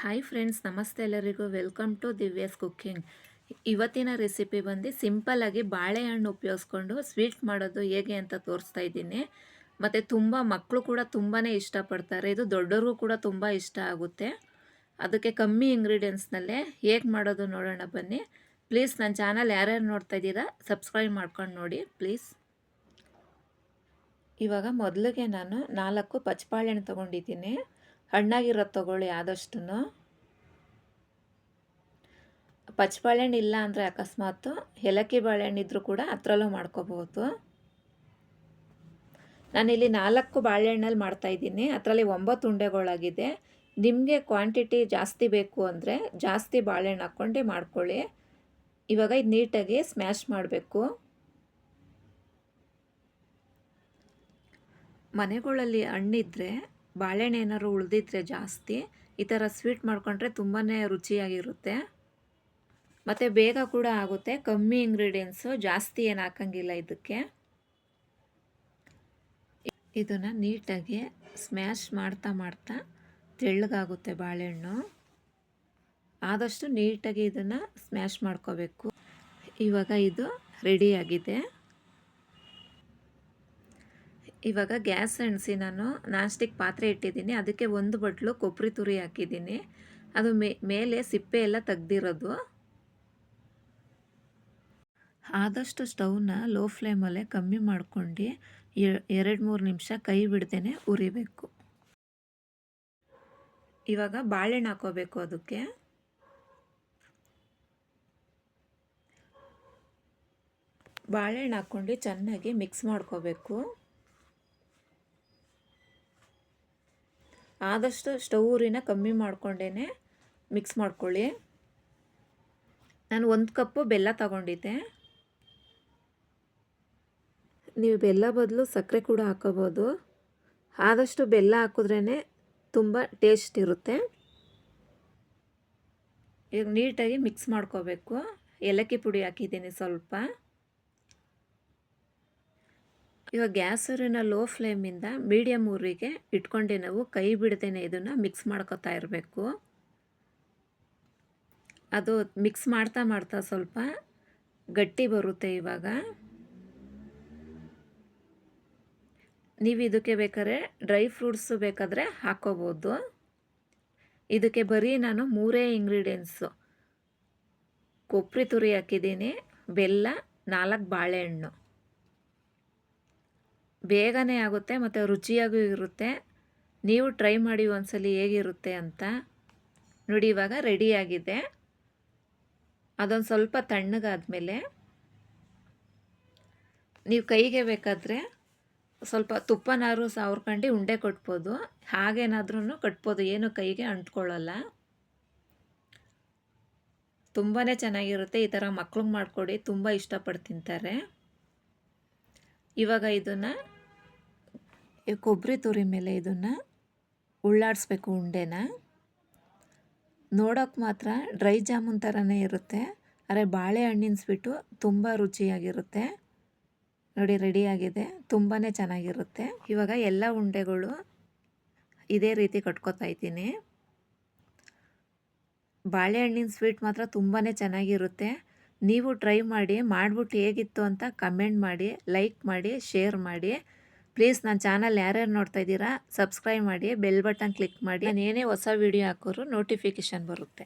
Hi friends ನಮಸ್ತೆ ಎಲ್ಲರಿಗೂ. Welcome to Divya's cooking ಇವತ್ತಿನ ರೆಸಿಪಿ ಬಂದು ಸಿಂಪಲ್ಲಾಗಿ ಬಾಳೆಹಣ್ಣು ಉಪಯೋಗಿಸ್ಕೊಂಡು ಸ್ವೀಟ್ ಮಾಡೋದು ಹೇಗೆ ಅಂತ ತೋರಿಸ್ತಾ ಇದ್ದೀನಿ. ಮತ್ತು ತುಂಬ ಮಕ್ಕಳು ಕೂಡ ತುಂಬಾ ಇಷ್ಟಪಡ್ತಾರೆ. ಇದು ದೊಡ್ಡವ್ರಿಗೂ ಕೂಡ ತುಂಬ ಇಷ್ಟ ಆಗುತ್ತೆ. ಅದಕ್ಕೆ ಕಮ್ಮಿ ಇಂಗ್ರೀಡಿಯೆಂಟ್ಸ್ನಲ್ಲೇ ಹೇಗೆ ಮಾಡೋದು ನೋಡೋಣ ಬನ್ನಿ. ಪ್ಲೀಸ್ ನನ್ನ ಚಾನಲ್ ಯಾರ್ಯಾರು ನೋಡ್ತಾ ಇದ್ದೀರಾ ಸಬ್ಸ್ಕ್ರೈಬ್ ಮಾಡ್ಕೊಂಡು ನೋಡಿ ಪ್ಲೀಸ್ ಇವಾಗ ಮೊದಲಿಗೆ ನಾನು ನಾಲ್ಕು ಪಚ್ಚಬಾಳೆಹಣ್ಣು ತೊಗೊಂಡಿದ್ದೀನಿ. ಹಣ್ಣಾಗಿರೋದು ತೊಗೊಳ್ಳಿ ಆದಷ್ಟು ಪಚ್ಚಬಾಳೆಹಣ್ಣು ಇಲ್ಲ ಅಂದರೆ ಅಕಸ್ಮಾತು ಏಲಕ್ಕಿ ಬಾಳೆಹಣ್ಣು ಇದ್ದರೂ ಕೂಡ ಹತ್ರಲ್ಲೂ ಮಾಡ್ಕೋಬಹುದು ನಾನಿಲ್ಲಿ ನಾಲ್ಕು ಬಾಳೆಹಣ್ಣಲ್ಲಿ ಮಾಡ್ತಾಯಿದ್ದೀನಿ ಅದರಲ್ಲಿ ಒಂಬತ್ತು ಉಂಡೆಗಳಾಗಿದೆ. ನಿಮಗೆ ಕ್ವಾಂಟಿಟಿ ಜಾಸ್ತಿ ಬೇಕು ಅಂದರೆ ಜಾಸ್ತಿ ಬಾಳೆಹಣ್ಣು ಹಾಕ್ಕೊಂಡು ಮಾಡ್ಕೊಳ್ಳಿ. ಇವಾಗ ಇದು ನೀಟಾಗಿ ಸ್ಮ್ಯಾಶ್ ಮಾಡಬೇಕು. ಮನೆಗಳಲ್ಲಿ ಹಣ್ಣಿದ್ರೆ ಬಾಳೆಹಣ್ಣು ಏನಾದ್ರು ಉಳಿದಿದ್ರೆ ಜಾಸ್ತಿ, ಈ ಥರ ಸ್ವೀಟ್ ಮಾಡಿಕೊಂಡ್ರೆ ತುಂಬಾ ರುಚಿಯಾಗಿರುತ್ತೆ. ಮತ್ತು ಬೇಗ ಕೂಡ ಆಗುತ್ತೆ, ಕಮ್ಮಿ ಇಂಗ್ರೀಡಿಯೆಂಟ್ಸು ಜಾಸ್ತಿ ಏನು ಹಾಕಂಗಿಲ್ಲ ಇದಕ್ಕೆ. ಇದನ್ನು ನೀಟಾಗಿ ಸ್ಮ್ಯಾಶ್ ಮಾಡ್ತಾ ಮಾಡ್ತಾ ತೆಳ್ಳಗಾಗುತ್ತೆ ಬಾಳೆಹಣ್ಣು. ಆದಷ್ಟು ನೀಟಾಗಿ ಇದನ್ನು ಸ್ಮ್ಯಾಶ್ ಮಾಡ್ಕೋಬೇಕು. ಇವಾಗ ಇದು ರೆಡಿಯಾಗಿದೆ ಇವಾಗ ಗ್ಯಾಸ್ ಅಣಿಸಿ ನಾನು ನಾನ್ ಸ್ಟಿಕ್ ಪಾತ್ರೆ ಇಟ್ಟಿದ್ದೀನಿ. ಅದಕ್ಕೆ ಒಂದು ಬಟ್ಲು ಕೊಬ್ಬರಿ ತುರಿ ಹಾಕಿದ್ದೀನಿ. ಅದು ಮೇಲೆ ಸಿಪ್ಪೆ ಎಲ್ಲ ತೆಗ್ದಿರೋದು. ಆದಷ್ಟು ಸ್ಟವ್ನ ಲೋ ಫ್ಲೇಮಲ್ಲೇ ಕಮ್ಮಿ ಮಾಡ್ಕೊಂಡು ಎರಡು ಮೂರು ನಿಮಿಷ ಕೈ ಬಿಡ್ದೇ ಉರಿಬೇಕು. ಇವಾಗ ಬಾಳೆಹಣ್ಣು ಹಾಕೋಬೇಕು ಅದಕ್ಕೆ. ಬಾಳೆಹಣ್ಣು ಹಾಕ್ಕೊಂಡು ಚೆನ್ನಾಗಿ ಮಿಕ್ಸ್ ಮಾಡ್ಕೋಬೇಕು. ಆದಷ್ಟು ಸ್ಟವ್ ಊರಿನ ಕಮ್ಮಿ ಮಾಡಿಕೊಂಡೇ ಮಿಕ್ಸ್ ಮಾಡ್ಕೊಳ್ಳಿ. ನಾನು ಒಂದು ಕಪ್ಪು ಬೆಲ್ಲ ತಗೊಂಡಿದ್ದೆ. ನೀವು ಬೆಲ್ಲ ಬದಲು ಸಕ್ಕರೆ ಕೂಡ ಹಾಕೋಬೋದು. ಆದಷ್ಟು ಬೆಲ್ಲ ಹಾಕಿದ್ರೇ ತುಂಬ ಟೇಸ್ಟ್ ಇರುತ್ತೆ. ಈಗ ನೀಟಾಗಿ ಮಿಕ್ಸ್ ಮಾಡ್ಕೋಬೇಕು. ಏಲಕ್ಕಿ ಪುಡಿ ಹಾಕಿದ್ದೀನಿ ಸ್ವಲ್ಪ. ಇವಾಗ ಗ್ಯಾಸರಿನ ಲೋ ಫ್ಲೇಮಿಂದ ಮೀಡಿಯಮ್ ಊರಿಗೆ ಇಟ್ಕೊಂಡೆ ನಾವು ಕೈ ಬಿಡ್ದೇನೆ ಇದನ್ನು ಮಿಕ್ಸ್ ಮಾಡ್ಕೋತಾ ಇರಬೇಕು. ಅದು ಮಿಕ್ಸ್ ಮಾಡ್ತಾ ಮಾಡ್ತಾ ಸ್ವಲ್ಪ ಗಟ್ಟಿ ಬರುತ್ತೆ ಇವಾಗ. ನೀವು ಇದಕ್ಕೆ ಬೇಕಾದ್ರೆ ಡ್ರೈ ಫ್ರೂಟ್ಸು ಬೇಕಾದರೆ ಹಾಕೋಬೋದು. ಇದಕ್ಕೆ ಬರೀ ನಾನು ಮೂರೇ ಇಂಗ್ರೀಡಿಯೆಂಟ್ಸು. ಕೊಬ್ಬರಿ ತುರಿ ಹಾಕಿದ್ದೀನಿ, ಬೆಲ್ಲ, ನಾಲ್ಕು ಬಾಳೆಹಣ್ಣು. ಬೇಗನೆ ಆಗುತ್ತೆ ಮತ್ತು ರುಚಿಯಾಗೂ ಇರುತ್ತೆ. ನೀವು ಟ್ರೈ ಮಾಡಿ ಒಂದ್ಸಲಿ ಹೇಗಿರುತ್ತೆ ಅಂತ ನೋಡಿ, ಇವಾಗ ರೆಡಿಯಾಗಿದೆ ಅದೊಂದು ಸ್ವಲ್ಪ ತಣ್ಣಗಾದಮೇಲೆ ನೀವು ಕೈಗೆ ಬೇಕಾದರೆ ಸ್ವಲ್ಪ ತುಪ್ಪನಾರು ಸಾವ್ರ್ಕೊಂಡು ಉಂಡೆ ಕಟ್ಬೋದು. ಹಾಗೇನಾದ್ರೂ ಕಟ್ಬೋದು, ಏನು ಕೈಗೆ ಅಂಟ್ಕೊಳ್ಳಲ್ಲ. ತುಂಬಾ ಚೆನ್ನಾಗಿರುತ್ತೆ, ಈ ಥರ ಮಕ್ಳಿಗೆ ಮಾಡಿಕೊಡಿ, ತುಂಬ ಇಷ್ಟಪಟ್ಟು ತಿಂತಾರೆ. ಇವಾಗ ಇದನ್ನು ಕೊಬ್ಬರಿ ತುರಿ ಮೇಲೆ ಇದನ್ನು ಉಳ್ಳಾಡಿಸ್ಬೇಕು ಉಂಡೆನ. ನೋಡೋಕೆ ಮಾತ್ರ ಡ್ರೈ ಜಾಮೂನ್ ಥರನೇ ಇರುತ್ತೆ. ಆದರೆ ಬಾಳೆಹಣ್ಣಿನ ಸ್ವೀಟು ತುಂಬ ರುಚಿಯಾಗಿರುತ್ತೆ. ನೋಡಿ ರೆಡಿಯಾಗಿದೆ ತುಂಬಾ ಚೆನ್ನಾಗಿರುತ್ತೆ. ಇವಾಗ ಎಲ್ಲ ಉಂಡೆಗಳು ಇದೇ ರೀತಿ ಕಟ್ಕೋತಾ ಇದ್ದೀನಿ. ಬಾಳೆಹಣ್ಣಿನ ಸ್ವೀಟ್ ಮಾತ್ರ ತುಂಬಾ ಚೆನ್ನಾಗಿರುತ್ತೆ. ನೀವು ಟ್ರೈ ಮಾಡಿ, ಮಾಡಿಬಿಟ್ಟು ಹೇಗಿತ್ತು ಅಂತ ಕಮೆಂಟ್ ಮಾಡಿ, ಲೈಕ್ ಮಾಡಿ, ಶೇರ್ ಮಾಡಿ. ಪ್ಲೀಸ್ ನನ್ನ ಚಾನಲ್ ಯಾರ್ಯಾರು ನೋಡ್ತಾ ಇದ್ದೀರಾ, ಸಬ್ಸ್ಕ್ರೈಬ್ ಮಾಡಿ, ಬೆಲ್ ಬಟನ್ ಕ್ಲಿಕ್ ಮಾಡಿ. ಏನೇ ಹೊಸ ವೀಡಿಯೋ ಹಾಕೋರು ನೋಟಿಫಿಕೇಷನ್ ಬರುತ್ತೆ.